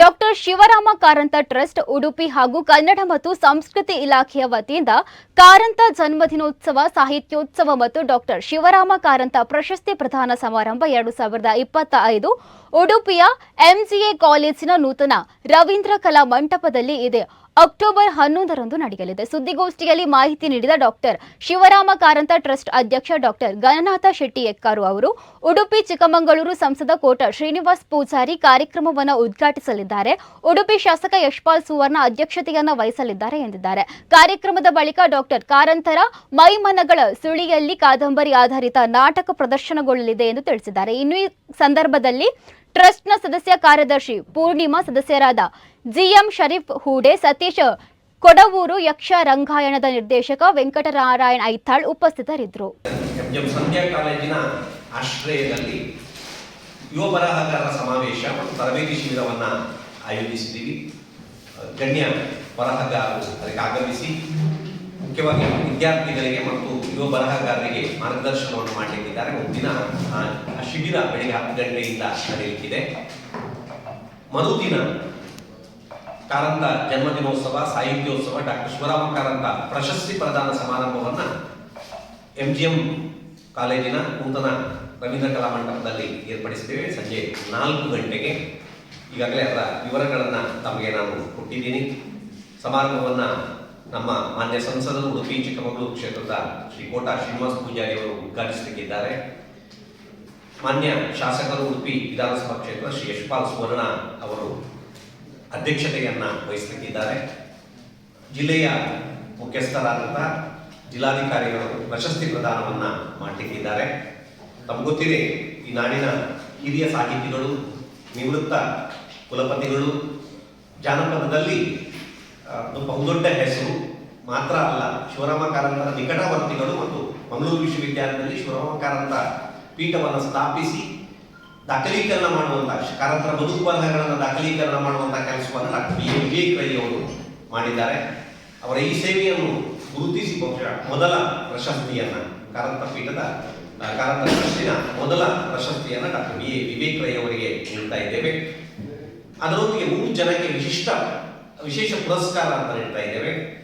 Doctor Shivarama Karanth trust, Udupi ಹಾಗೂ ಕನ್ನಡ ಮತ್ತು ಸಂಸ್ಕೃತಿ ಇಲಾಖೆಯ ವತಿಯಿಂದ ಕಾರಂತ ಜನ್ಮದಿನೋತ್ಸವ, ಸಾಹಿತ್ಯೋತ್ಸವ ಮತ್ತು ಡಾಕ್ಟರ್ ಶಿವರಾಮ ಕಾರಂತ ಪ್ರಶಸ್ತಿ ಪ್ರದಾನ ಸಮಾರಂಭ ಎರಡು ಸಾವಿರದ ಇಪ್ಪತ್ತ ಐದು ಉಡುಪಿಯ ಎಂಜಿಎ ಕಾಲೇಜಿನ ನೂತನ ರವೀಂದ್ರ ಕಲಾ ಮಂಟಪದಲ್ಲಿ ಇದೆ. ಅಕ್ಟೋಬರ್ ಹನ್ನೊಂದರಂದು ನಡೆಯಲಿದೆ. ಸುದ್ದಿಗೋಷ್ಠಿಯಲ್ಲಿ ಮಾಹಿತಿ ನೀಡಿದ ಡಾಕ್ಟರ್ ಶಿವರಾಮ ಕಾರಂತ ಟ್ರಸ್ಟ್ ಅಧ್ಯಕ್ಷ ಡಾಕ್ಟರ್ ಗಣನಾಥ ಶೆಟ್ಟಿ ಎಕ್ಕಾರು ಅವರು, ಉಡುಪಿ, ಚಿಕ್ಕಮಗಳೂರು ಸಂಸದ ಕೋಟ ಶ್ರೀನಿವಾಸ್ ಪೂಜಾರಿ ಕಾರ್ಯಕ್ರಮವನ್ನು ಉದ್ಘಾಟಿಸಲಿದ್ದಾರೆ. ಉಡುಪಿ ಶಾಸಕ ಯಶ್ಪಾಲ್ ಸುವರ್ಣ ಅಧ್ಯಕ್ಷತೆಯನ್ನು ವಹಿಸಲಿದ್ದಾರೆ ಎಂದಿದ್ದಾರೆ. ಕಾರ್ಯಕ್ರಮದ ಬಳಿಕ ಡಾಕ್ಟರ್ ಕಾರಂತರ ಮೈಮನಗಳ ಸುಳಿಯಲ್ಲಿ ಕಾದಂಬರಿ ಆಧಾರಿತ ನಾಟಕ ಪ್ರದರ್ಶನಗೊಳ್ಳಲಿದೆ ಎಂದು ತಿಳಿಸಿದ್ದಾರೆ. ಇನ್ನು ಈ ಸಂದರ್ಭದಲ್ಲಿ ಟ್ರಸ್ಟ್ನ ಸದಸ್ಯ ಕಾರ್ಯದರ್ಶಿ ಪೂರ್ಣಿಮಾ ಸದಸ್ಯರಾದ ಜಿಎಂ ಶರೀಫ್ ಹೂಡೆ, ಸತೀಶ್ ಕೊಡವೂರು ಯಕ್ಷ ರಂಗಾಯಣದ ನಿರ್ದೇಶಕ ವೆಂಕಟನಾರಾಯಣ ಐಥಾಳ್ ಉಪಸ್ಥಿತರಿದ್ದರು. ಕಾಲೇಜಿನ ಆಶ್ರಯದಲ್ಲಿ ಯುವ ಬರಹಗಾರರ ಸಮಾವೇಶ ಮತ್ತು ತರಬೇತಿ ಶಿಬಿರವನ್ನು ಆಯೋಜಿಸಿದ್ದೀವಿ. ಗಣ್ಯ ಬರಹಗಾರರು ಅದಕ್ಕೆ ಆಗಮಿಸಿ ಮುಖ್ಯವಾಗಿ ವಿದ್ಯಾರ್ಥಿಗಳಿಗೆ ಮತ್ತು ಯುವ ಬರಹಗಾರರಿಗೆ ಮಾರ್ಗದರ್ಶನವನ್ನು ಮಾಡಲಿಕ್ಕಿದ್ದಾರೆ. ಮುಂದಿನ ಶಿಬಿರ ಬೆಳಿಗ್ಗೆ ಹತ್ತು ಗಂಟೆಯಿಂದ ನಡೆಯಲಿಕ್ಕಿದೆ. ಮರುದಿನ ಕಾರಂತ ಜನ್ಮದಿನೋತ್ಸವ, ಸಾಹಿತ್ಯೋತ್ಸವ ಡಾಕ್ಟರ್ ಶಿವರಾಮ ಕಾರಂತ ಪ್ರಶಸ್ತಿ ಪ್ರದಾನ ಸಮಾರಂಭವನ್ನು ಎಂ ಜಿ ಎಂ ಕಾಲೇಜಿನ ನೂತನ ರವೀಂದ್ರ ಕಲಾ ಮಂಟಪದಲ್ಲಿ ಏರ್ಪಡಿಸಿದ್ದೇವೆ ಸಂಜೆ ನಾಲ್ಕು ಗಂಟೆಗೆ ಈಗಾಗಲೇ ಅದರ ವಿವರಗಳನ್ನು ತಮಗೆ ನಾನು ಕೊಟ್ಟಿದ್ದೀನಿ. ಸಮಾರಂಭವನ್ನು ನಮ್ಮ ಮಾನ್ಯ ಸಂಸದರು ಉಡುಪಿ, ಚಿಕ್ಕಮಗಳೂರು ಕ್ಷೇತ್ರದ ಶ್ರೀ ಕೋಟಾ ಶ್ರೀನಿವಾಸ ಪೂಜಾರಿ ಅವರು ಉದ್ಘಾಟಿಸಲಿಕ್ಕಿದ್ದಾರೆ ಮಾನ್ಯ ಶಾಸಕರು ಉಡುಪಿ ವಿಧಾನಸಭಾ ಕ್ಷೇತ್ರ ಶ್ರೀ ಯಶಪಾಲ್ ಸುವರ್ಣ ಅವರು ಅಧ್ಯಕ್ಷತೆಯನ್ನು ವಹಿಸಲಿಕ್ಕಿದ್ದಾರೆ ಜಿಲ್ಲೆಯ ಮುಖ್ಯಸ್ಥರಾದಂಥ ಜಿಲ್ಲಾಧಿಕಾರಿಗಳು ಪ್ರಶಸ್ತಿ ಪ್ರದಾನವನ್ನು ಮಾಡಲಿಕ್ಕಿದ್ದಾರೆ ತಮ್ಗೆ ಗೊತ್ತಿದೆ, ಈ ನಾಡಿನ ಹಿರಿಯ ಸಾಹಿತಿಗಳು, ನಿವೃತ್ತ ಕುಲಪತಿಗಳು, ಜಾನಪದದಲ್ಲಿ ಬಹುದೊಡ್ಡ ಹೆಸರು ಮಾತ್ರ ಅಲ್ಲ ಶಿವರಾಮ ಕಾರಂತರ ನಿಕಟವರ್ತಿಗಳು ಮತ್ತು ಮಂಗಳೂರು ವಿಶ್ವವಿದ್ಯಾಲಯದಲ್ಲಿ ಶಿವರಾಮ ಕಾರಂತ ಪೀಠವನ್ನು ಸ್ಥಾಪಿಸಿ ದಾಖಲೀಕರಣ ಮಾಡುವಂತಹ ಕಾರಂತರ ಬದುಕು ಬರಹಗಳನ್ನು ದಾಖಲೀಕರಣ ಮಾಡುವಂತ ಕೆಲಸವನ್ನು ಡಾಕ್ಟರ್ ಬಿ ಎ ರೈ ಅವರು ಮಾಡಿದ್ದಾರೆ. ಅವರ ಈ ಸೇವೆಯನ್ನು ಗುರುತಿಸಿ ಬಹುಶಃ ಮೊದಲ ಪ್ರಶಸ್ತಿಯನ್ನ ಕಾರಂತ ಪೀಠದ ಕಾರಂತ ಪ್ರಶಸ್ತಿನ ಮೊದಲ ಪ್ರಶಸ್ತಿಯನ್ನು doctor B A Vivek Rai ಅವರಿಗೆ ನೀಡ್ತಾ ಇದ್ದೇವೆ. ಅದರೊಂದಿಗೆ ಮೂರು ಜನಕ್ಕೆ ವಿಶಿಷ್ಟ ವಿಶೇಷ ಪುರಸ್ಕಾರ ಅಂತ ಹೇಳ್ತಾ ಇದ್ದೇವೆ.